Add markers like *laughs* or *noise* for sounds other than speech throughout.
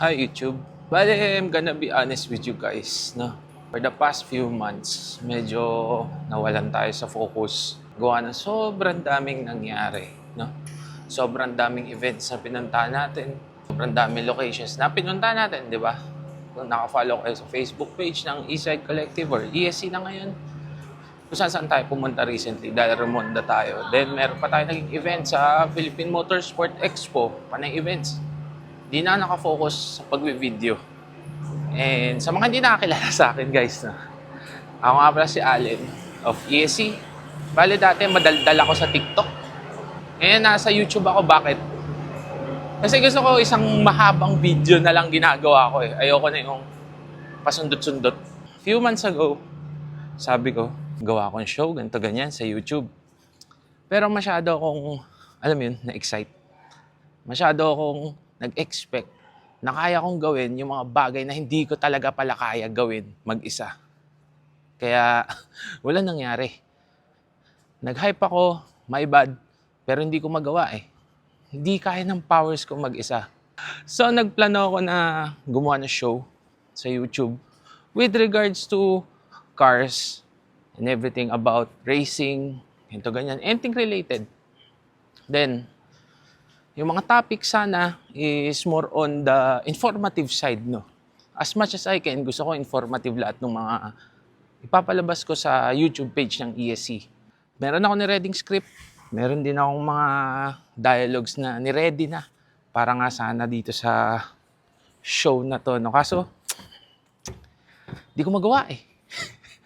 Hi YouTube. Bale, I'm gonna be honest with you guys, no? For the past few months, medyo nawalan tayo sa focus. Gawa ng sobrang daming nangyari, no? Sobrang daming events na pinuntahan natin. Sobrang daming locations na pinuntahan natin, di ba? Kung nakafollow kayo sa Facebook page ng Eastside Collective or ESC na ngayon, kung saan saan tayo pumunta recently dahil Remonda tayo. Then meron pa tayo naging event sa Philippine Motorsport Expo, panay events. Di na nakafocus sa pagwi-video. And sa mga hindi nakakilala *laughs* sa akin guys, na ako nga pala si Allen of ESC. Bale dati madaldal ako sa TikTok. Ngayon nasa YouTube ako, bakit? Kasi gusto ko isang mahabang video na lang ginagawa ko eh. Ayoko na yung pasundot-sundot. Few months ago, sabi ko, gawa akong show, ganito ganyan sa YouTube. Pero masyado akong, alam yun, na-excite. Masyado akong nag-expect na kaya kong gawin yung mga bagay na hindi ko talaga pala kaya gawin mag-isa. Kaya *laughs* wala nangyari. Nag-hype ako, my bad, pero hindi ko magawa eh. Hindi kaya ng powers ko mag-isa. So nagplano ako na gumawa ng show sa YouTube with regards to cars and everything about racing, ito ganyan, anything related. Then, yung mga topic sana is more on the informative side, no? As much as I can, gusto ko informative lahat ng mga ipapalabas ko sa YouTube page ng ESC. Meron ako ni-reading script. Meron din akong mga dialogues na ni-ready na. Para nga sana dito sa show na to. No? Kaso, di ko magawa eh.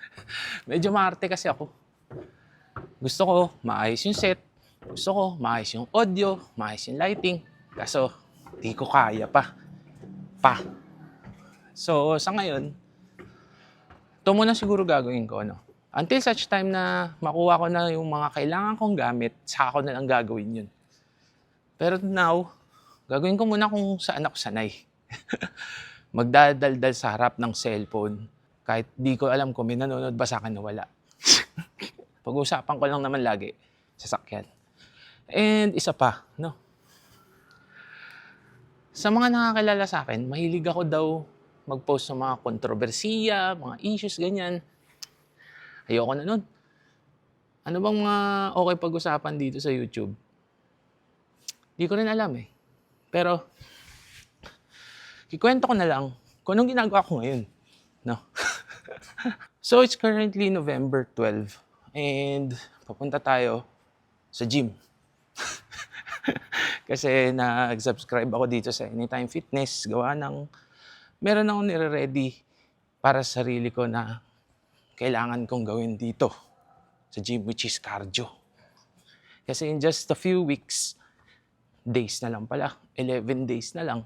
*laughs* Medyo maarte kasi ako. Gusto ko maayos yung set. Gusto ko maayos yung audio, maayos yung lighting. Kaso, di ko kaya pa. Pa. So, sa ngayon, ito muna siguro gagawin ko, no? Until such time na makuha ko na yung mga kailangan kong gamit, saka ko na lang gagawin yun. Pero now, gagawin ko muna kung saan ako sanay. *laughs* Magdadaldal sa harap ng cellphone. Kahit di ko alam kung may nanonood ba sa akin na wala. *laughs* Pag-uusapan ko lang naman lagi, sasakyan. And isa pa, no? Sa mga nakakilala sa akin, mahilig ako daw mag-post ng mga kontrobersiya, mga issues, ganyan. Ayoko na nun. Ano bang mga okay pag-usapan dito sa YouTube? Di ko rin alam eh. Pero, kikwento ko na lang kung anong ginagawa ko ngayon. No? *laughs* so, it's currently November 12 and papunta tayo sa gym. Kasi nag-subscribe ako dito sa Anytime Fitness. Gawa ng, meron akong nire-ready para sa sarili ko na kailangan kong gawin dito sa gym, which is cardio. Kasi in just a few weeks, days na lang pala, 11 days na lang,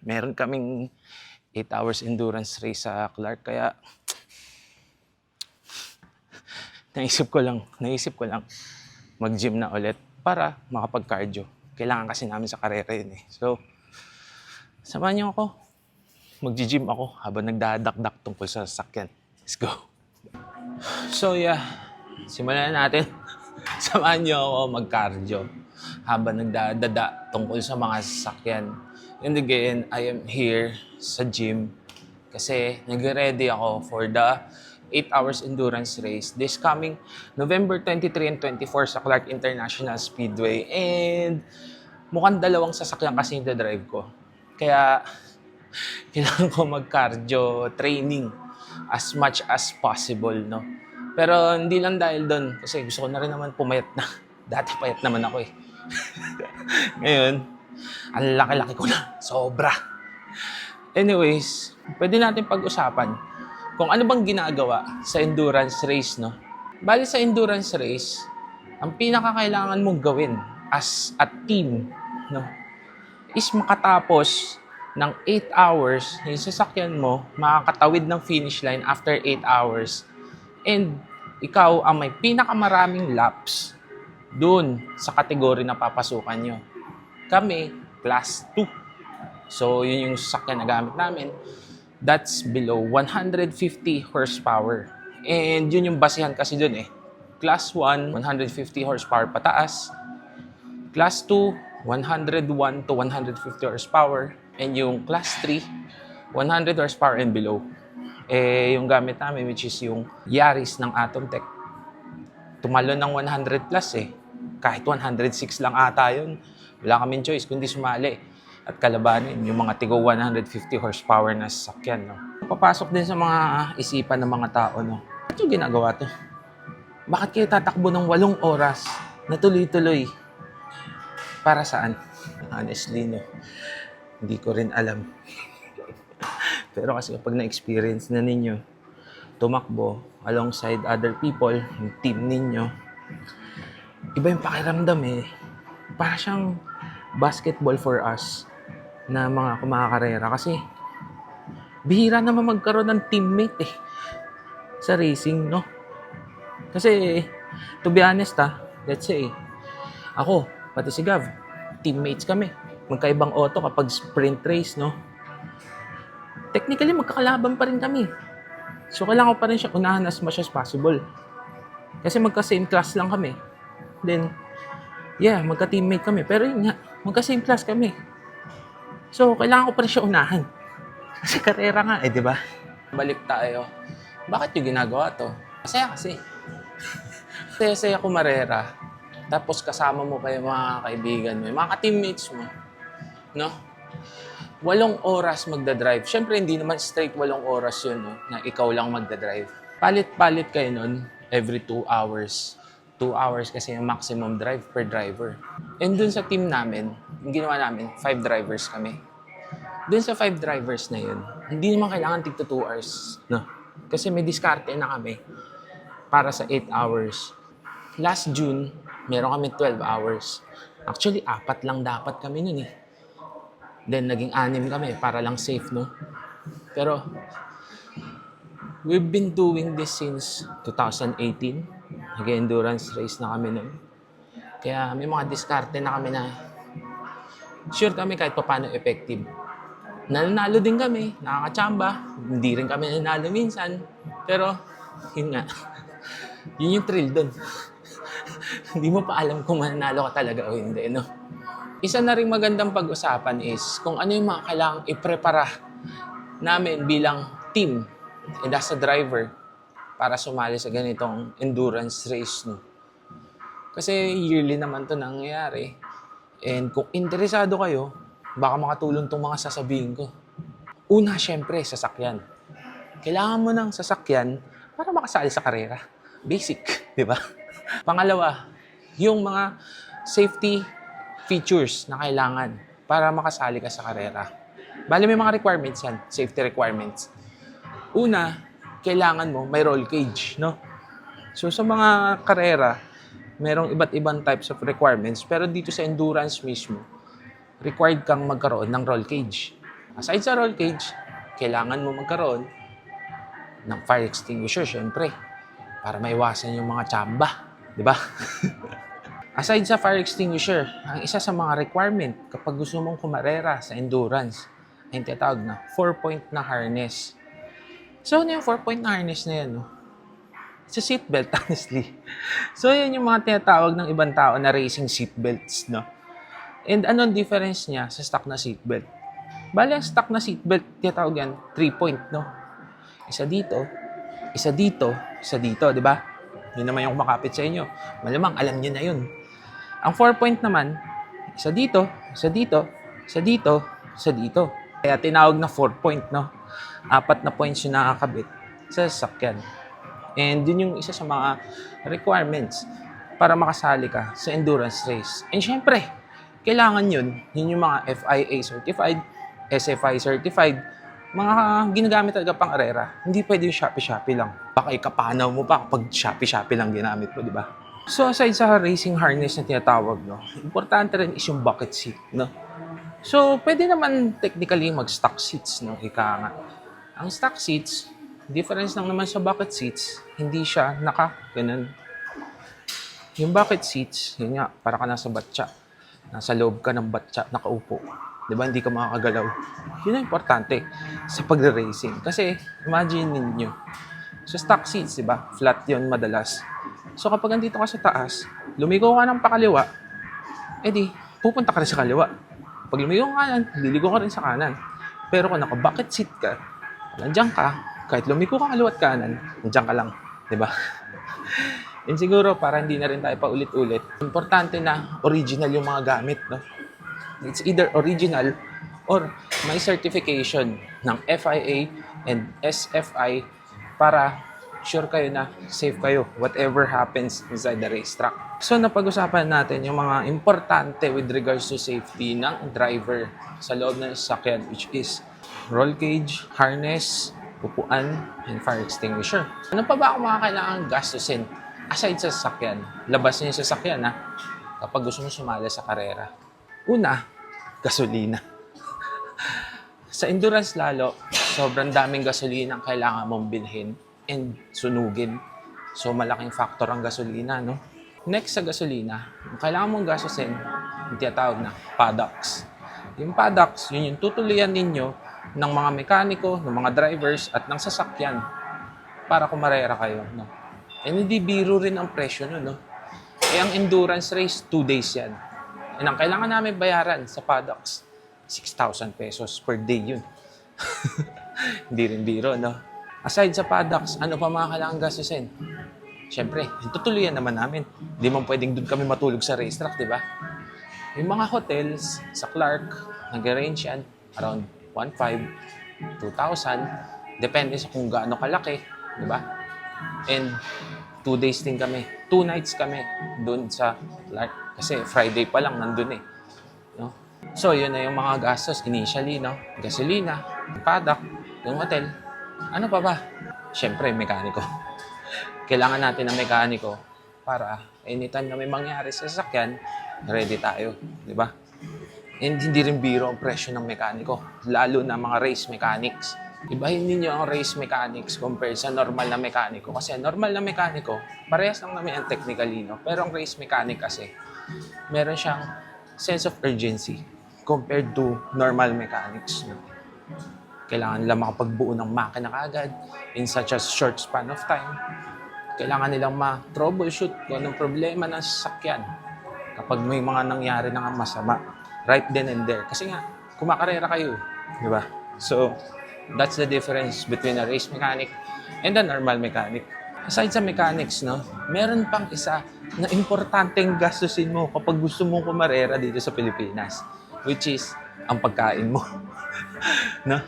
meron kaming 8 hours endurance race sa Clark. Kaya, naisip ko lang, naisip ko lang mag-gym na ulit para makapag-cardio. Kailangan kasi namin sa karera yun eh. So, samahan niyo ako. Mag-gym ako habang nagdadakdak tungkol sa sasakyan. Let's go. So yeah, simulan na natin. *laughs* Samahan niyo ako mag-cardio habang nagdadada tungkol sa mga sasakyan. And again, I am here sa gym kasi nag-ready ako for the 8 hours endurance race this coming November 23 and 24 sa Clark International Speedway. And mukhang dalawang sasakyan kasi yung drive ko. Kaya *laughs* kailangan ko mag-cardio training as much as possible, no? Pero hindi lang dahil doon kasi gusto ko na rin naman pumayat na. *laughs* Dati payat naman ako eh. *laughs* Ngayon, ang laki-laki ko na. Sobra. Anyways, pwede natin pag-usapan kung ano bang ginagawa sa endurance race, no? Bali sa endurance race, ang pinakakailangan mong gawin as a team, no? Is makatapos ng 8 hours, yung sasakyan mo, makakatawid ng finish line after 8 hours. And ikaw ang may pinakamaraming laps dun sa kategory na papasukan nyo. Kami, class 2. So, yun yung sasakyan na gamit namin. That's below 150 horsepower. And yun yung basihan kasi dun eh. Class 1, 150 horsepower pataas. Class 2, 101 to 150 horsepower. And yung Class 3, 100 horsepower and below. Eh, yung gamit namin, which is yung Yaris ng Atom Tech. Tumalon ng 100 plus eh. Kahit 106 lang ata yun. Wala kaming choice kundi sumali at kalabanin yung mga tigo 150 horsepower na sasakyan. No? Papasok din sa mga isipan ng mga tao. No? Ba't yung ginagawa to? Bakit kayo tatakbo ng walong oras na tuloy-tuloy? Para saan? Honestly, no. Hindi ko rin alam. *laughs* Pero kasi kapag na-experience na ninyo, tumakbo alongside other people, yung team ninyo, iba yung pakiramdam eh. Para siyang basketball for us na mga kumakakarera kasi bihira naman magkaroon ng teammate eh sa racing, no? Kasi, to be honest ah, let's say, ako, pati si Gav, teammates kami. Magkaibang auto kapag sprint race, no? Technically, magkakalaban pa rin kami. So, kailangan ko pa rin siya unahan as much as possible. Kasi magka-same class lang kami. Then, yeah, magka-teammate kami. Pero yun nga, magka-same class kami. So, kailangan ko pa rin siya unahan. Kasi karera nga eh, di ba? Balik tayo. Bakit yung ginagawa to? Masaya kasi. Saya-saya kumarera. Tapos kasama mo pa yung mga kaibigan mo, yung mga ka-teammates mo. No? Walong oras magdadrive. Siyempre, hindi naman straight walong oras yun, no? na ikaw lang magdadrive. Palit-palit kayo nun every two hours. Two hours kasi yung maximum drive per driver. And dun sa team namin, ginawa namin, five drivers kami. Dun sa five drivers na yun, hindi naman kailangan tigto two hours. No? Kasi may diskarte na kami para sa 8 hours. Last June, meron kami 12 hours. Actually, apat lang dapat kami nun eh. Then, naging anim kami para lang safe, no? Pero, we've been doing this since 2018. Nag-endurance race na kami nun. Kaya may mga diskarte na kami na sure kami kahit paano effective. Nanalo din kami, nakakachamba. Hindi rin kami nanalo minsan. Pero, yun nga. *laughs* yun yung thrill dun. *laughs* Hindi mo pa alam kung mananalo ka talaga o hindi, no? Isa na rin magandang pag-usapan is kung ano yung mga kailangang iprepara namin bilang team and as a driver para sumali sa ganitong endurance race, no? Kasi yearly naman to nangyayari. And kung interesado kayo, baka makatulong tong mga sasabihin ko. Una, syempre, sasakyan. Kailangan mo ng sasakyan para makasali sa karera. Basic, di ba? *laughs* Pangalawa, yung mga safety features na kailangan para makasali ka sa karera. Bali, may mga requirements yan, safety requirements. Una, kailangan mo may roll cage, no? So, sa mga karera, merong iba't ibang types of requirements, pero dito sa endurance mismo, required kang magkaroon ng roll cage. Aside sa roll cage, kailangan mo magkaroon ng fire extinguisher, syempre, para maiwasan yung mga tsamba, di ba? *laughs* Aside sa fire extinguisher, ang isa sa mga requirement kapag gusto mong kumarera sa endurance ay tinatawag na 4-point na harness. So, ano yung 4-point na harness na yan? No? It's a seatbelt, *laughs* honestly. So, yan yung mga tinatawag ng ibang tao na racing seatbelts, no? And anong difference niya sa stock na seatbelt? Bale, ang stock na seatbelt, tinatawag yan, 3-point, no? Isa dito, isa dito, isa dito, di ba? Yun naman yung kumakapit sa inyo. Malamang, alam niyo na yun. Ang 4-point naman, isa dito, isa dito, isa dito, isa dito. Kaya tinawag na 4-point, no? Apat na points yung nakakabit sa sasakyan. And yun yung isa sa mga requirements para makasali ka sa endurance race. And syempre, kailangan yun. Yun yung mga FIA certified, SFI certified, mga ginagamit talaga pang arera. Hindi pwede yung Shopee-Shopee lang. Baka ikapanaw mo pa kapag Shopee-Shopee lang ginamit mo, di ba? So aside sa racing harness na tinatawag, no, importante rin is yung bucket seat, no? So, pwede naman technically mag-stock seats, no? Ika nga. Ang stock seats, difference lang naman sa bucket seats, hindi siya naka, ganun. Yung bucket seats, yun nga, para ka nasa batya. Nasa loob ka ng batya, nakaupo. Di ba? Hindi ka makakagalaw. Yun ang importante sa pagre-racing. Kasi, imagine ninyo, sa stock seats, di ba? Flat yun madalas. So, kapag andito ka sa taas, lumigo ka ng pakaliwa, edi, pupunta ka rin sa kaliwa. Pag lumigo ka kanan, liliko ka rin sa kanan. Pero kung naka-bucket seat ka, nandiyan ka, kahit lumiko ka kaliwat kanan, nandiyan ka lang. Di ba? *laughs* And siguro, para hindi na rin tayo paulit-ulit, importante na original yung mga gamit. No? It's either original or may certification ng FIA and SFI para sure kayo na safe kayo whatever happens inside the racetrack. So napag-usapan natin yung mga importante with regards to safety ng driver sa loob ng sasakyan which is roll cage, harness, upuan, and fire extinguisher. Ano pa ba ang mga kailangan gastusin aside sa sasakyan? Labas niyo yung sasakyan ha kapag gusto mo sumali sa karera. Una, gasolina. *laughs* Sa endurance lalo, sobrang daming gasolina ang kailangan mong bilhin and sunugin. So malaking factor ang gasolina, no? Next sa gasolina, ang kailangan mong gastusin, yung tinatawag na paddocks. Yung paddocks, yun yung tutuloyan ninyo ng mga mekaniko, ng mga drivers, at ng sasakyan para kumarera kayo, no? And hindi biro rin ang presyo nun, no? Eh, ang endurance race, 2 days yan. And ang kailangan namin bayaran sa paddocks, 6,000 pesos per day yun. *laughs* Hindi rin biro, no? Aside sa paddocks, ano pa mga kailangan gastusin? Siyempre, tutuloyan naman namin. Hindi man pwedeng doon kami matulog sa racetrack, di ba? Yung mga hotels sa Clark, nag-range yan around 1,500, 2,000. Depende sa kung gaano kalaki, di ba? And two days din kami. Two nights kami doon sa. Kasi Friday pa lang nandun eh. No? So, yun na yung mga gastos initially, no? Gasolina, paddock, yung hotel. Ano pa ba? Siyempre, mekaniko. *laughs* Kailangan natin ng mekaniko para anytime na may mangyari sa sasakyan, ready tayo. Di ba? And hindi rin biro ang presyo ng mekaniko. Lalo na mga race mechanics. Ibahin ninyo ang race mechanics compared sa normal na mekaniko. Kasi normal na mekaniko, parehas lang naman ang technically, no? Pero ang race mechanic kasi, meron siyang sense of urgency compared to normal mechanics. No? Kailangan nila makapagbuo ng makina kaagad in such a short span of time. Kailangan nilang ma-troubleshoot kung anong problema ng sasakyan kapag may mga nangyari na masama right then and there. Kasi nga, kumakarera kayo. Di ba? So, that's the difference between a race mechanic and a normal mechanic. Aside sa mechanics, no, meron pang isa na importanteng gastusin mo kapag gusto mong kumarera dito sa Pilipinas, which is ang pagkain mo. *laughs* no?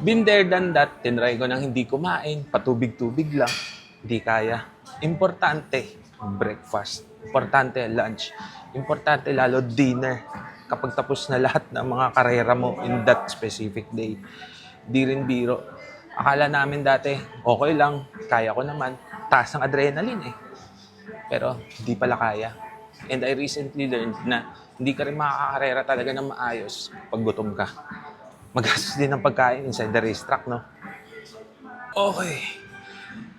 Been there, done that. Tinry ko nang hindi kumain, patubig-tubig lang. Hindi kaya. Importante, breakfast. Importante, lunch. Importante, lalo dinner. Kapag tapos na lahat ng mga karera mo in that specific day. Di rin biro. Akala namin dati, okay lang, kaya ko naman. Taas ang adrenaline eh. Pero hindi pala kaya. And I recently learned na hindi ka rin makakakarera talaga ng maayos pag gutom ka. Magastos din ng pagkain inside the racetrack, no? Okay.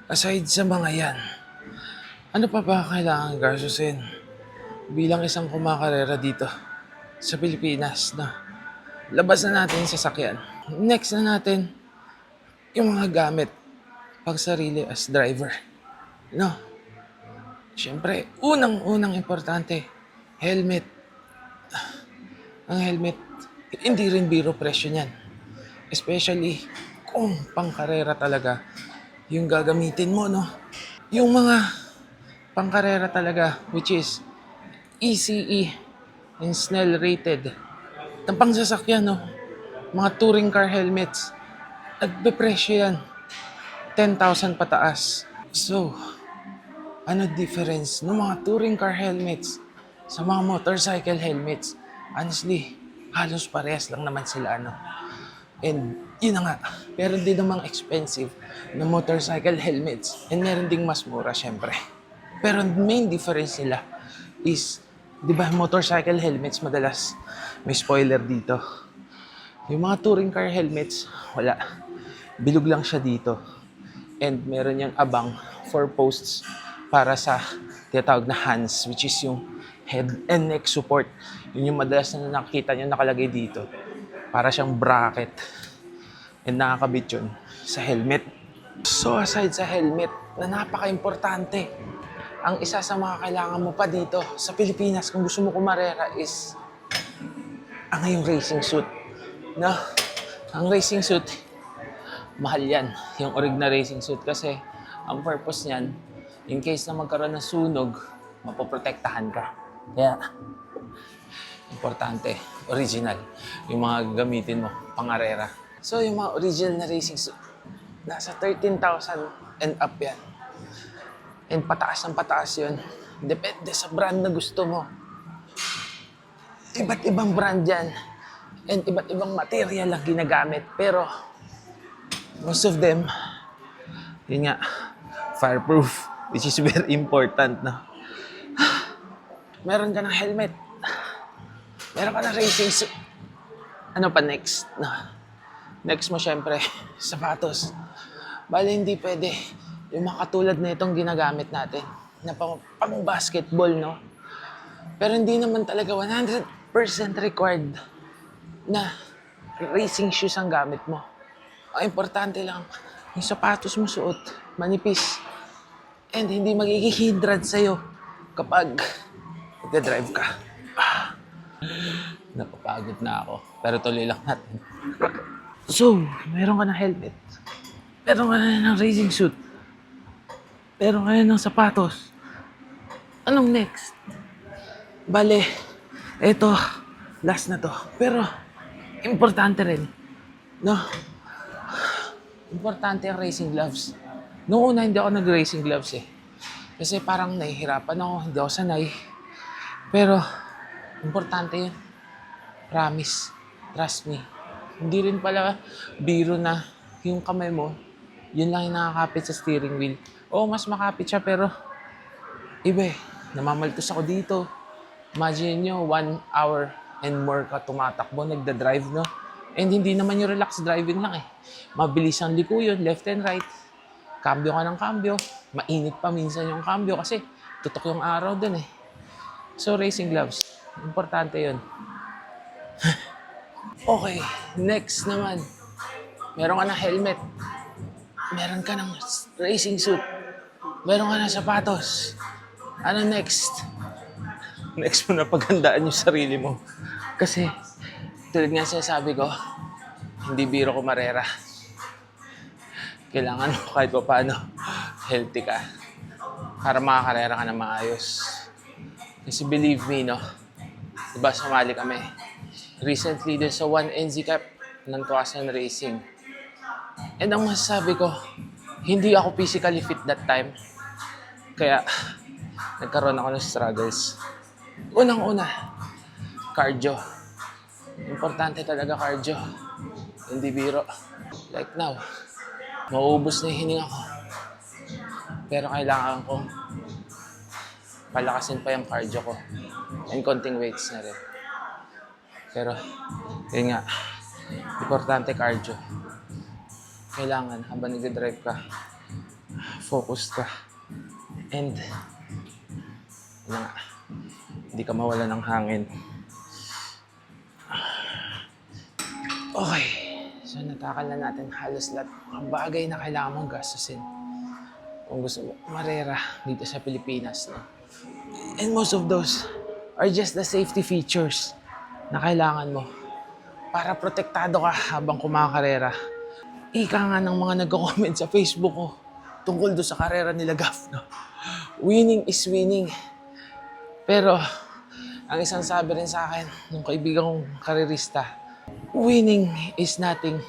Aside sa mga yan, ano pa ba kailangan gastusin bilang isang kumakarera dito sa Pilipinas na labas na natin sa sakyan. Next na natin yung mga gamit pag sarili as driver. No? Siyempre, unang-unang importante, helmet. Ang helmet, hindi rin biro presyo niyan. Especially kung pangkarera talaga yung gagamitin mo, no? Yung mga pangkarera talaga, which is ECE and Snell rated. Ng pangsasakyan, no? Mga touring car helmets. Nagbe-presyo yan. 10,000 pataas. So, ano difference ng mga touring car helmets sa mga motorcycle helmets? Honestly, halos parehas lang naman sila, ano. And yun na nga, meron din namang expensive na motorcycle helmets and meron ding mas mura, syempre. Pero main difference nila is, di ba, motorcycle helmets madalas may spoiler dito. Yung mga touring car helmets, wala. Bilog lang siya dito. And meron yung abang four posts para sa tinatawag na hands, which is yung head and neck support. Yun yung madalas na nakikita nyo nakalagay dito. Para siyang bracket. And nakakabit yun sa helmet. So aside sa helmet, na napaka-importante, ang isa sa mga kailangan mo pa dito sa Pilipinas kung gusto mo kumarera is ang yung racing suit. No? Ang racing suit, mahal yan. Yung orig na racing suit kasi ang purpose niyan, in case na magkaroon ng sunog, mapoprotektahan ka. Kaya, importante, original. Yung mga gamitin mo, pangarera. So, yung mga original na racing suit, nasa 13,000 and up yan. And pataas ang pataas yun. Depende sa brand na gusto mo. Iba't ibang brand yan. And iba't ibang material ang ginagamit. Pero, most of them, yun nga, fireproof. Which is very important, no? Meron ka ng helmet. Meron ka ng racing suit. Ano pa next? Next mo, syempre, *laughs* sapatos. Bale, hindi pwede. Yung mga katulad na itong ginagamit natin na pang, pang basketball, no? Pero hindi naman talaga 100% required na racing shoes ang gamit mo. Ang importante lang, yung sapatos mo suot, manipis, and hindi magiging hindrance sa'yo kapag nagda-drive ka. Ah, *sighs* napapagod na ako. Pero tuloy lang natin. So, meron ka ng helmet. Meron ka na ng racing suit. Meron ka na ng sapatos. Anong next? Bale, eto, last na to. Pero, importante rin. No? Importante ang racing gloves. Noong una, hindi ako nag-racing gloves eh. Kasi parang nahihirapan ako, hindi ako sanay. Pero, importante yun. Promise. Trust me. Hindi rin pala biro na yung kamay mo, yun lang yung nakakapit sa steering wheel. Oo, mas makapit siya, pero iba eh. Namamaltos ako dito. Imagine nyo, one hour and more ka tumatakbo, nagda-drive, no? And hindi naman yung relax driving lang eh. Mabilis ang liko yun, left and right. Cambio ka ng cambio. Mainit pa minsan yung cambio kasi tutok yung araw dun eh. So, racing gloves. Importante yun. *laughs* okay, next naman. Meron ka ng helmet. Meron ka ng racing suit. Meron ka ng sapatos. Ano next? Next mo na paghandaan yung sarili mo. Kasi, tulad nga sinasabi ko, hindi biro ko marera. Kailangan mo kahit pa paano, healthy ka. Para makakarera ka na maayos. Kasi believe me, no? Diba, sumali kami. Recently, dun sa 1NZ Cup ng Tuasan Racing. And ang masasabi ko, hindi ako physically fit that time. Kaya, nagkaroon ako ng struggles. Unang-una, cardio. Importante talaga cardio. Hindi biro. Like now, mauubos na yung hininga ko. Pero kailangan ko palakasin pa yung cardio ko. And konting weights na rin. Pero, yun nga, importante cardio. Kailangan habang nag-drive ka, focused ka. And, yun nga, hindi ka mawala ng hangin. Okay. So, natakal na natin halos lahat ng bagay na kailangan mong gastusin. Kung gusto mo, marera dito sa Pilipinas. No? And most of those are just the safety features na kailangan mo para protektado ka habang kumakarera. Ika nga ng mga nagko-comment sa Facebook ko tungkol do sa karera nila Gaff. No? Winning is winning. Pero, ang isang sabi rin sa akin, nung kaibigan kong karerista, winning is nothing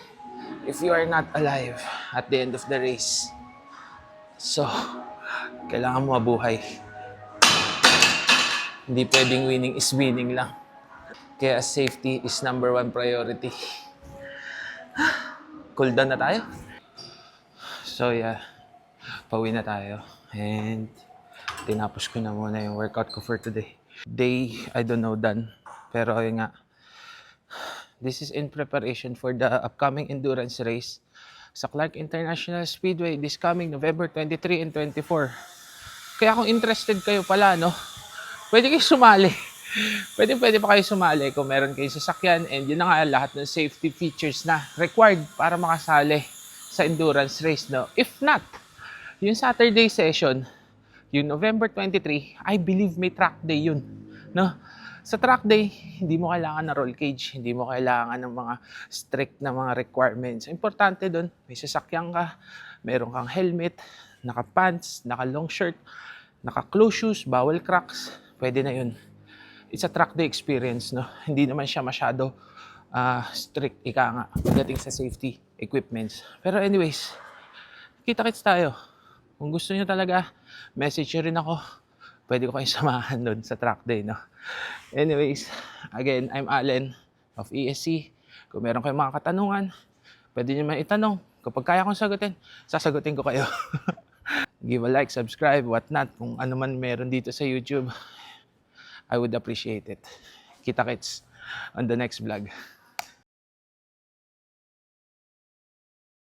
if you are not alive at the end of the race. So, kailangan mo mabuhay. Hindi pwedeng winning is winning lang. Kaya safety is number one priority. Cool down na tayo? So yeah, pauwi na tayo. And tinapos ko na muna yung workout ko for today. Day, I don't know, done. Pero yun nga, this is in preparation for the upcoming endurance race sa Clark International Speedway this coming November 23 and 24. Kaya kung interested kayo pala, no, pwede kayo sumali. *laughs* Pwede, pwede pa kayo sumali kung meron kayo sasakyan and yun na nga lahat ng safety features na required para makasali sa endurance race, no. If not, yung Saturday session, yung November 23, I believe may track day yun, no. Sa track day, hindi mo kailangan ng roll cage, hindi mo kailangan ng mga strict na mga requirements. Importante doon, may sasakyan ka, meron kang helmet, naka-pants, naka-long shirt, naka-close shoes, bawal cracks, pwede na yun. It's a track day experience, no? Hindi naman siya masyado ah, strict, ika nga, pagdating sa safety equipments. Pero anyways, kita-kits tayo. Kung gusto niyo talaga, message nyo rin ako. Pwede ko kayong *laughs* samahan doon sa track day, no? Anyways, again, I'm Allen of ESC. Kung meron kayong mga katanungan, pwede nyo man itanong. Kapag kaya kong sagutin, sasagutin ko kayo. *laughs* Give a like, subscribe, whatnot. Kung ano man meron dito sa YouTube, I would appreciate it. Kita-kits on the next vlog.